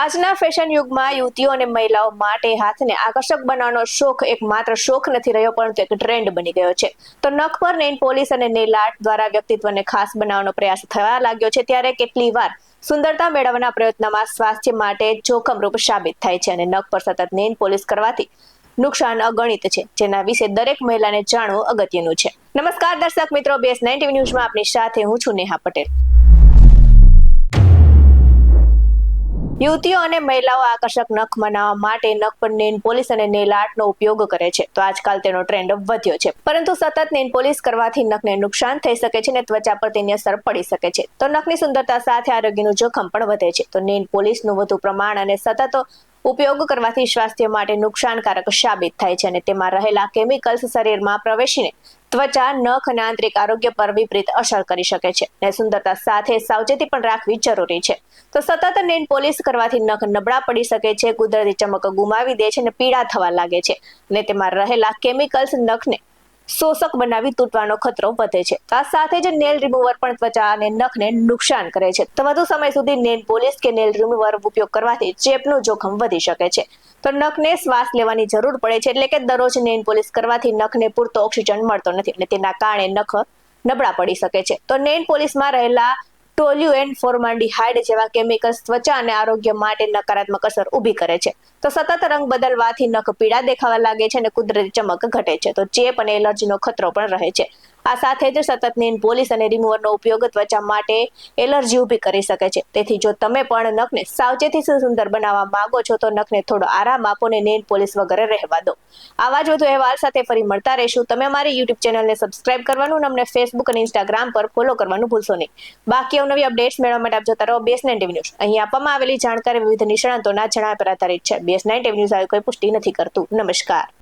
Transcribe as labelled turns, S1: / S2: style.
S1: આજના ફેશન યુગમાં યુવતીઓ અને મહિલાઓ માટે હાથને આકર્ષક બનાવવાનો શોખ એક માત્ર શોખ નથી રહ્યો, પરંતુ એક ટ્રેન્ડ બની ગયો છે. તો નખ પર નેઇલ પોલીસ અને નેલ આર્ટ દ્વારા વ્યક્તિત્વને ખાસ બનાવવાનો પ્રયાસ થવા લાગ્યો છે, ત્યારે કેટલી વાર સુંદરતા મેળવવાના પ્રયત્નમાં સ્વાસ્થ્ય માટે જોખમરૂપ સાબિત થાય છે અને નખ પર સતત નેઇલ પોલીસ કરવાથી નુકસાન અગણિત છે, જેના વિશે દરેક મહિલાને જાણવું અગત્યનું છે. નમસ્કાર દર્શક મિત્રો બેસ નાઇન ન્યૂઝમાં આપની સાથે હું છું નેહા પટેલ. યુવતીઓ અને મહિલાઓ આકર્ષક નખ બનાવવા માટે નખ પર નેન પોલીસ અને નેલ આર્ટનો ઉપયોગ કરે છે. તો આજકાલ તેનો ટ્રેન્ડ વધ્યો છે. પરંતુ સતત નેન પોલીસ કરવાથી નખને નુકસાન થઈ શકે છે અને ત્વચા પર તેની અસર પડી શકે છે. તો નખની સુંદરતા સાથે આરોગ્યનું જોખમ પણ વધે છે. તો નેન પોલીસનું વધુ પ્રમાણ અને સતત ઉપયોગ કરવાથી સ્વાસ્થ્ય માટે નુકસાનકારક સાબિત થાય છે અને તેમાં રહેલા કેમિકલ્સ શરીરમાં પ્રવેશીને ત્વચા, નખ અને આંતરિક આરોગ્ય પર વિપરીત અસર કરી શકે છે અને સુંદરતા સાથે સાવચેતી પણ રાખવી જરૂરી છે. તો સતત નેન પોલિશ કરવાથી નખ નબળા પડી શકે છે, કુદરતી ચમક ગુમાવી દે છે અને પીડા થવા લાગે છે. અને તેમાં રહેલા કેમિકલ્સ નખને શોષક બનાવી તૂટવાનો ખતરો વધે છે. આ સાથે જ નેલ રિમૂવર પણ ત્વચા અને નખને નુકસાન કરે છે. તો વધુ સમય સુધી નેલ પોલિશ કે નેલ રિમૂવર ઉપયોગ કરવાથી ચેપનું જોખમ વધી શકે છે. તો નખને શ્વાસ લેવાની જરૂર પડે છે એટલે કે દરરોજ નેલ પોલિશ કરવાથી નખને પૂરતો ઓક્સિજન મળતો નથી અને તેના કારણે નખ નબળા પડી શકે છે. તો નેલ પોલિશમાં રહેલા ટોલ્યુએન ફોર્માલ્ડિહાઇડ જેવા કેમિકલ્સ ત્વચા અને આરોગ્ય માટે નકારાત્મક અસર ઊભી કરે છે. તો સતત રંગ બદલવાથી નખ પીળા દેખાવા લાગે છે અને કુદરતી ચમક ઘટે છે. તો ચેપ અને એલર્જીનો ખતરો પણ રહે છે. આ સાથે જ સતત નેલ પોલિશ અને રિમૂવરનો ઉપયોગ ત્વચા માટે એલર્જી ઊભી કરી શકે છે. તેથી જો તમે પણ નખને સાવચેતીથી સુંદર બનાવવા માંગો છો, તો નખને થોડો આરામ આપો ને નેલ પોલિશ વગેરે રહેવા દો. આવા જ વધુ અહેવાલ સાથે ફરી મળતા રહીશું. તમે અમારી યુટ્યુબ ચેનલને સબસ્ક્રાઇબ કરવાનું અમને ફેસબુક અને ઇન્સ્ટાગ્રામ પર ફોલો કરવાનું ભૂલશો નહીં. બાકી અવનવી અપડેટ્સ મેળવવા માટે આપ જોતા રહો બેસ નાઇન ન્યૂઝ. અહીં આપવામાં આવેલી જાણકારી વિવિધ નિષ્ણાંતોના જણાવ્યા પર આધારિત છે. બેસ નાઇન ન્યૂઝ આવી કોઈ પુષ્ટિ નથી કરતું. નમસ્કાર.